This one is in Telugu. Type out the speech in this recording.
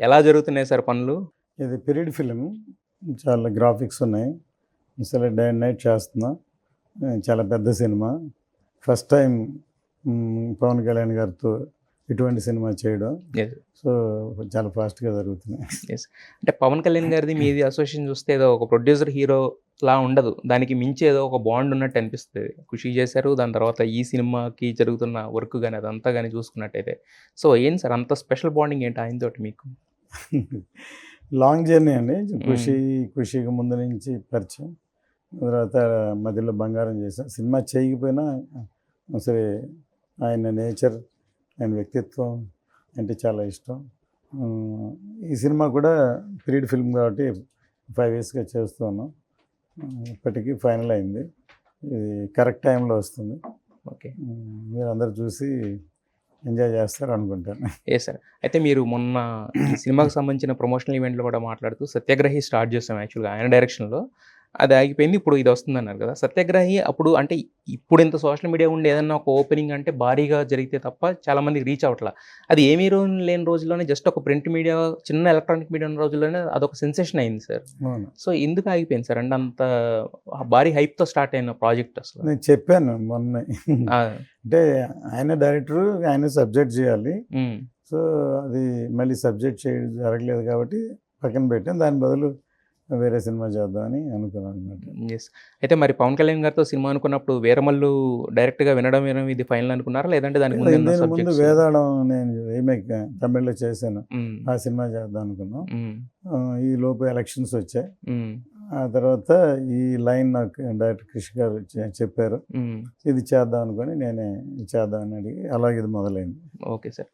ఎలా జరుగుతున్నాయి సార్ పనులు? ఇది పీరియడ్ ఫిలిం చాలా గ్రాఫిక్స్ ఉన్నాయి. అసలు డే అండ్ నైట్ చేస్తున్నా. చాలా పెద్ద cinema. First time Pawan Kalyan గారితో ఇటువంటి సినిమా చేయడం. సో చాలా ఫాస్ట్గా జరుగుతున్నాయి. అంటే పవన్ కళ్యాణ్ గారిది మీది అసోసియేషన్ చూస్తే ఏదో ఒక ప్రొడ్యూసర్ హీరో లా ఉండదు. దానికి మించి ఏదో ఒక బాండ్ ఉన్నట్టు అనిపిస్తుంది. ఖుషి చేశారు. దాని తర్వాత ఈ సినిమాకి జరుగుతున్న వర్క్ కానీ అదంతా కానీ చూసుకున్నట్టయితే. సో ఏంటి సార్ అంత స్పెషల్ బాండింగ్ ఏంటి ఆయనతోటి మీకు? లాంగ్ జర్నీ అండి. ఖుషి ఖుషికి ముందు నుంచి పరిచయం. తర్వాత మధ్యలో బంగారం చేశాం సినిమా చేయకపోయినా సరే ఆయన నేచర్ ఆయన వ్యక్తిత్వం అంటే చాలా ఇష్టం. ఈ సినిమా కూడా పీరియడ్ ఫిల్మ్ కాబట్టి ఫైవ్ ఇయర్స్గా చేస్తున్నాం ఆ, ఇప్పటికీ ఫైనల్ అయింది. ఇది కరెక్ట్ టైంలో వస్తుంది. ఓకే. ఆ, మీరందరూ చూసి ఎంజాయ్ చేస్తారు అనుకుంటాను ఏ సార్. అయితే మీరు మొన్న సినిమాకి సంబంధించిన ప్రమోషనల్ ఈవెంట్లో కూడా మాట్లాడుతూ సత్యాగ్రహి స్టార్ట్ చేస్తాం యాక్చువల్గా ఆయన డైరెక్షన్లో. అది ఆగిపోయింది ఇప్పుడు ఇది వస్తుంది అన్నారు కదా. సత్యాగ్రహి అప్పుడు అంటే ఇప్పుడు ఇంత సోషల్ మీడియా ఉండి ఏదన్నా ఒక ఓపెనింగ్ అంటే భారీగా జరిగితే తప్ప చాలా మందికి రీచ్ అవ్వట్లా. అది ఏమీ రోజు లేని రోజుల్లోనే జస్ట్ ఒక ప్రింట్ మీడియా చిన్న ఎలక్ట్రానిక్ మీడియా ఉన్న రోజుల్లోనే అదొక సెన్సేషన్ అయింది సార్. సో ఎందుకు ఆగిపోయింది సార్? అంటే అంత భారీ హైప్తో స్టార్ట్ అయిన ప్రాజెక్ట్ అసలు. నేను చెప్పాను మొన్న. అంటే ఆయన డైరెక్టర్ ఆయన సబ్జెక్ట్ చేయాలి. సో అది మళ్ళీ సబ్జెక్ట్ చేయడం జరగలేదు కాబట్టి పక్కన పెట్టాను. దాని బదులు వేరే సినిమా చేద్దామని అనుకున్నాను అనమాట yes. అయితే మరి పవన్ కళ్యాణ్ గారితో సినిమా అనుకున్నప్పుడు వీరమల్లు డైరెక్ట్గా వినడం వినడం ఇది ఫైనల్ అనుకున్నారా? లేదంటే దానికి ముందు ముందు? వేదాళం నేను రీమేక్ తమిళ్ళో చేశాను. ఉమ్, ఆ సినిమా చేద్దాం అనుకున్నాం. ఆ, ఈ లోపు ఎలక్షన్స్ వచ్చాయి. ఉమ్, ఆ తర్వాత ఈ లైన్ నాకు డైరెక్టర్ కృషి గారు చెప్పారు. ఇది చేద్దాం అనుకొని నేనే చేద్దామని అడిగి అలాగే ఇది మొదలైంది. Okay sir